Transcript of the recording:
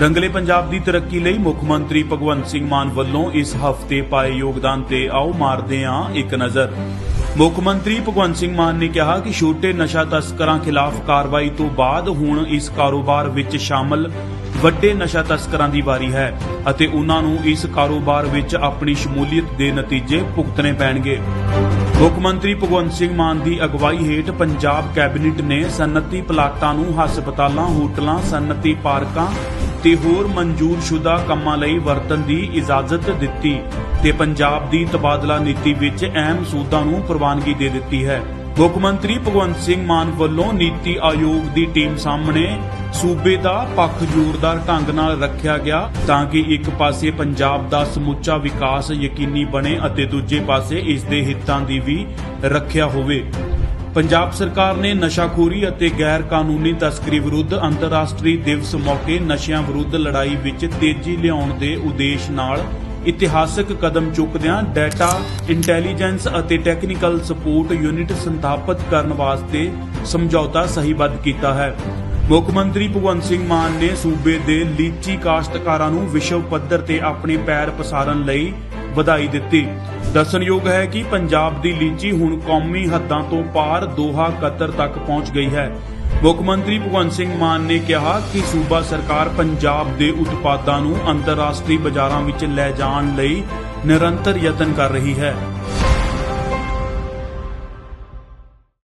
ਰੰਗਲੇ ਪੰਜਾਬ ਦੀ ਤਰੱਕੀ ਲਈ ਮੁੱਖ ਮੰਤਰੀ ਭਗਵੰਤ ਸਿੰਘ ਮਾਨ ਵੱਲੋਂ ਇਸ ਹਫ਼ਤੇ ਪਾਏ ਯੋਗਦਾਨ ਤੇ ਆਓ ਮਾਰਦੇ ਹਾਂ ਇੱਕ ਨਜ਼ਰ। ਮੁੱਖ ਮੰਤਰੀ ਭਗਵੰਤ ਸਿੰਘ ਮਾਨ ਨੇ ਕਿਹਾ ਕਿ ਛੋਟੇ ਨਸ਼ਾ ਤਸਕਰਾਂ ਖਿਲਾਫ ਕਾਰਵਾਈ ਤੋਂ ਬਾਅਦ ਹੁਣ ਇਸ ਕਾਰੋਬਾਰ ਵਿੱਚ ਸ਼ਾਮਲ ਵੱਡੇ ਨਸ਼ਾ ਤਸਕਰਾਂ ਦੀ ਵਾਰੀ ਹੈ ਅਤੇ ਉਹਨਾਂ ਨੂੰ ਇਸ ਕਾਰੋਬਾਰ ਵਿੱਚ ਆਪਣੀ ਸ਼ਮੂਲੀਅਤ ਦੇ ਨਤੀਜੇ ਭੁਗਤਣੇ ਪੈਣਗੇ। ਮੁੱਖ ਮੰਤਰੀ ਭਗਵੰਤ ਸਿੰਘ ਮਾਨ ਦੀ ਅਗਵਾਈ ਹੇਠ ਪੰਜਾਬ ਕੈਬਨਿਟ ਨੇ ਸਨਅਤੀ ਪਲਾਟਾਂ ਨੂੰ ਹਸਪਤਾਲਾਂ, ਹੋਟਲਾਂ, ਸਨਅਤੀ ਪਾਰਕਾਂ ਤੇ ਹੋਰ ਮਨਜ਼ੂਰਸ਼ੁਦਾ ਕੰਮਾਂ ਲਈ ਵਰਤਣ ਦੀ ਇਜਾਜ਼ਤ ਦਿੱਤੀ ਤੇ ਪੰਜਾਬ ਦੀ ਤਬਾਦਲਾ ਨੀਤੀ ਵਿੱਚ ਅਹਿਮ ਸੂਦਾਂ ਨੂੰ ਪ੍ਰਵਾਨਗੀ ਦੇ ਦਿੱਤੀ ਹੈ। ਮੁੱਖ ਮੰਤਰੀ ਭਗਵੰਤ ਸਿੰਘ ਮਾਨ ਵੱਲੋਂ ਨੀਤੀ ਆਯੋਗ ਦੀ ਟੀਮ ਸਾਹਮਣੇ ਸੂਬੇ ਦਾ ਪੱਖ ਜ਼ੋਰਦਾਰ ਢੰਗ ਨਾਲ ਰੱਖਿਆ ਗਿਆ ਤਾਂ ਕਿ ਇੱਕ ਪਾਸੇ ਪੰਜਾਬ ਦਾ ਸਮੁੱਚਾ ਵਿਕਾਸ ਯਕੀਨੀ ਬਣੇ ਅਤੇ ਦੂਜੇ ਪਾਸੇ ਇਸ ਦੇ ਹਿੱਤਾਂ ਦੀ ਵੀ ਰੱਖਿਆ ਹੋਵੇ। ਪੰਜਾਬ ਸਰਕਾਰ ਨੇ ਨਸ਼ਾਖੋਰੀ ਅਤੇ ਗੈਰ ਕਾਨੂੰਨੀ ਤਸਕਰੀ ਵਿਰੁੱਧ ਅੰਤਰਰਾਸ਼ਟਰੀ ਦਿਵਸ ਮੌਕੇ ਨਸ਼ਿਆਂ ਵਿਰੁੱਧ ਲੜਾਈ ਵਿੱਚ ਤੇਜ਼ੀ ਲਿਆਉਣ ਦੇ ਉਦੇਸ਼ ਨਾਲ ਇਤਿਹਾਸਕ ਕਦਮ ਚੁੱਕਦਿਆਂ ਡਾਟਾ ਇੰਟੈਲੀਜੈਂਸ ਅਤੇ ਟੈਕਨੀਕਲ ਸਪੋਰਟ ਯੂਨਿਟ ਸਥਾਪਿਤ ਕਰਨ ਵਾਸਤੇ ਸਮਝੌਤਾ ਸਹੀਬੱਧ ਕੀਤਾ ਹੈ। ਮੁੱਖ ਮੰਤਰੀ ਭਗਵੰਤ ਸਿੰਘ ਮਾਨ ਨੇ ਸੂਬੇ ਦੇ ਲੀਚੀ ਕਾਸ਼ਤਕਾਰਾਂ ਨੂੰ ਵਿਸ਼ਵ ਪੱਧਰ ਤੇ ਆਪਣੇ ਪੈਰ ਪਸਾਰਨ ਲਈ ਵਧਾਈ ਦਿੱਤੀ। ਦੱਸਣਯੋਗ ਹੈ ਕਿ ਪੰਜਾਬ ਦੀ ਲੀਚੀ ਹੁਣ ਕੌਮੀ ਹੱਦਾਂ ਤੋਂ ਪਾਰ ਦੋਹਾ ਕਤਰ ਤੱਕ ਪਹੁੰਚ ਗਈ ਹੈ। ਮੁੱਖ ਮੰਤਰੀ ਭਗਵੰਤ ਸਿੰਘ ਮਾਨ ਨੇ ਕਿਹਾ ਕਿ ਸੂਬਾ ਸਰਕਾਰ ਪੰਜਾਬ ਦੇ ਉਤਪਾਦਾਂ ਨੂੰ ਅੰਤਰਰਾਸ਼ਟਰੀ ਬਾਜ਼ਾਰਾਂ ਵਿੱਚ ਲੈ ਜਾਣ ਲਈ ਨਿਰੰਤਰ ਯਤਨ ਕਰ ਰਹੀ ਹੈ।